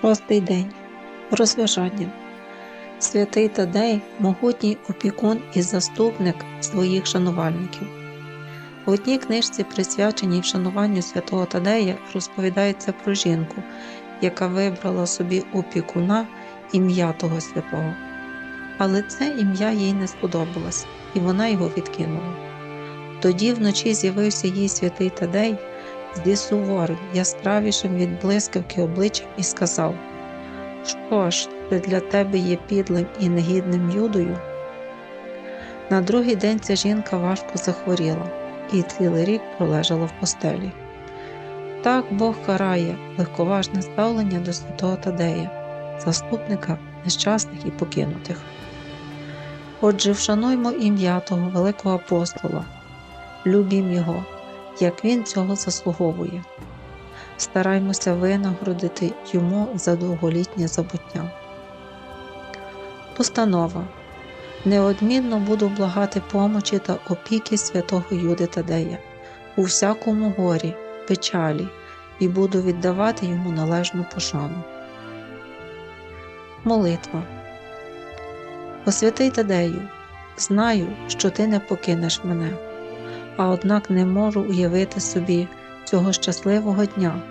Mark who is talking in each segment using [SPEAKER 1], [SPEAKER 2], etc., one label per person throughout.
[SPEAKER 1] Шостий день. Розважання. Святий Тадей могутній опікун і заступник своїх шанувальників. У одній книжці, присвяченій вшануванню святого Тадея, розповідається про жінку, яка вибрала собі опікуна ім'я того святого. Але це ім'я їй не сподобалось, і вона його відкинула. Тоді вночі з'явився їй святий Тадей зі суворим, яскравішим від блискавки обличчям і сказав: Що ж, це для тебе є підлим і негідним юдою? На другий день ця жінка важко захворіла і цілий рік пролежала в постелі. Так Бог карає легковажне ставлення до святого Тадея, заступника нещасних і покинутих. Отже, вшануймо ім'я того великого апостола, любім його, як він цього заслуговує. Стараймося винагородити йому за довголітнє забуття. Постанова. Неодмінно буду благати помочі та опіки святого Юди Тадея у всякому горі, печалі, і буду віддавати йому належну пошану. Молитва. О святий Тадею, знаю, що ти не покинеш мене, а однак не можу уявити собі цього щасливого дня,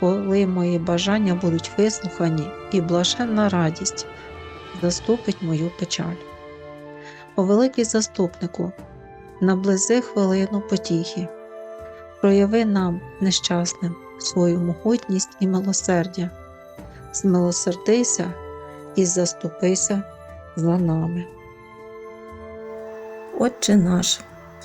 [SPEAKER 1] коли мої бажання будуть вислухані і блаженна радість заступить мою печаль. О великий заступнику, наблизи хвилину потіхи, прояви нам, нещасним, свою могутність і милосердя, змилосердися і заступися за нами. Отче наш,